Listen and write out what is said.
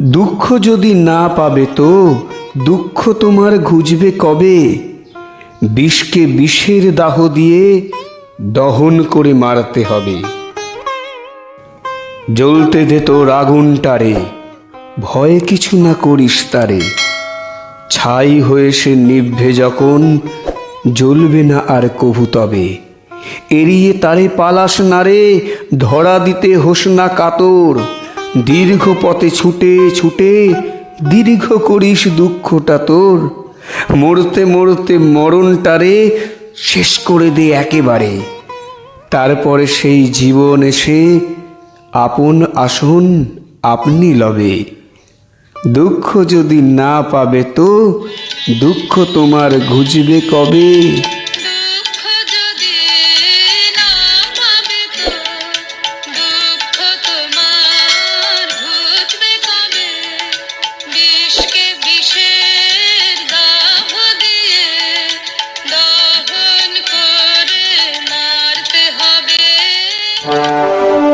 দুঃখ যদি না পাবে তো দুঃখ তোমার ঘুচবে কবে? বিষকে বিষের দাহ দিয়ে দহন করে মারতে হবে। জ্বলতে দে তোর আগুনটারে ভয়ে কিছু না করিস তারে। ছাই হয়ে সে নিভে যখন জ্বলবে না আর কভু তবে। এড়িয়ে তারে পালাস না রে, ধরা দিতে হোস না কাতর। দীর্ঘ পথে ছুটে ছুটে দীর্ঘ করিস দুঃখটা তোর। মরতে মরতে মরণটারে শেষ করে দে একেবারে। তারপরে সেই জীবন এসে আপন আসন আপনি লবে। দুঃখ যদি না পাবে তো দুঃখ তোমার ঘুচবে কবে? Música